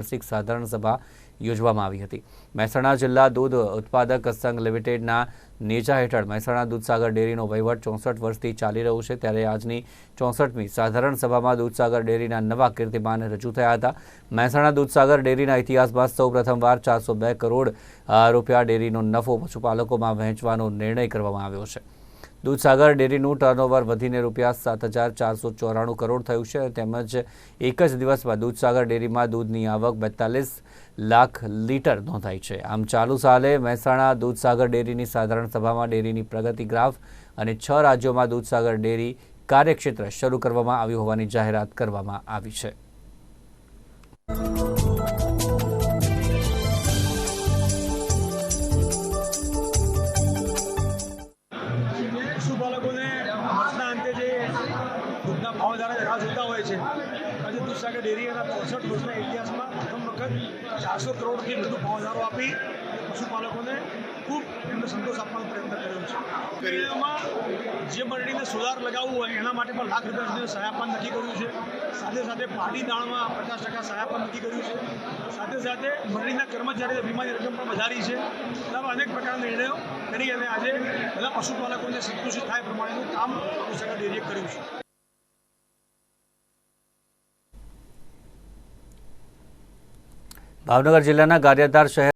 વાર્ષિક સાધારણ સભા યોજવામાં આવી હતી. મહેસાણા જિલ્લા દૂધ ઉત્પાદક સંઘ લિમિટેડના નેજા હેઠળ મહેસાણા દૂધસાગર ડેરીનો વહીવટ ચોસઠ વર્ષથી ચાલી રહ્યું છે. ત્યારે આજની ચોસઠમી સાધારણ સભામાં દૂધસાગર ડેરીના નવા કીર્તિમાન રજૂ થયા હતા. મહેસાણા દૂધસાગર ડેરીના ઇતિહાસમાં સૌ પ્રથમવાર ચારસો બે કરોડ રૂપિયા ડેરીનો નફો પશુપાલકોમાં વહેંચવાનો નિર્ણય કરવામાં આવ્યો છે. દૂધસાગર ડેરીનું ટર્નઓવર વધીને રૂપિયા સાત હજાર ચારસો ચોરાણું કરોડ થયું છે તેમજ એક જ દિવસમાં દૂધસાગર ડેરીમાં દૂધની આવક બેતાલીસ લાખ લીટર નોંધાઈ છે. આમ ચાલુ સાલે મહેસાણા દૂધસાગર ડેરીની સાધારણ સભામાં ડેરીની પ્રગતિ ગ્રાફ અને છ રાજ્યોમાં દૂધસાગર ડેરી કાર્યક્ષેત્ર શરૂ કરવામાં આવ્યું હોવાની જાહેરાત કરવામાં આવી છે. પશુપાલકોને વર્ષના અંતે જે દૂધના ભાવ વધારે રાહ જોતા હોય છે, આજે દૂધસાગર ડેરી એના ચોસઠ વર્ષના ઇતિહાસમાં પ્રથમ વખત ચારસો કરોડથી વધુ ભાવધારો આપી પશુપાલકોને સંતોષ આપવાનો પ્રયત્ન કર્યો છે. એમાં જે મંડળીને સોલાર લગાવવું હોય એના માટે પણ લાખ રૂપિયા સુધી સહાય આપવાનું નક્કી કર્યું છે. સાથે સાથે પાડી દાણમાં પચાસ ટકા સહાય આપવાનું નક્કી કર્યું છે. સાથે સાથે મંડળીના કર્મચારીઓ વીમાની રકમ પણ વધારી છે. એવા અનેક પ્રકારના નિર્ણયો કરી અને આજે બધા પશુપાલકોને સંતુષ્ટ થાય પ્રમાણેનું કામ દૂધસાગર ડેરીએ કર્યું છે. ભાવનગર જિલ્લાના ગારિયાધાર શહેર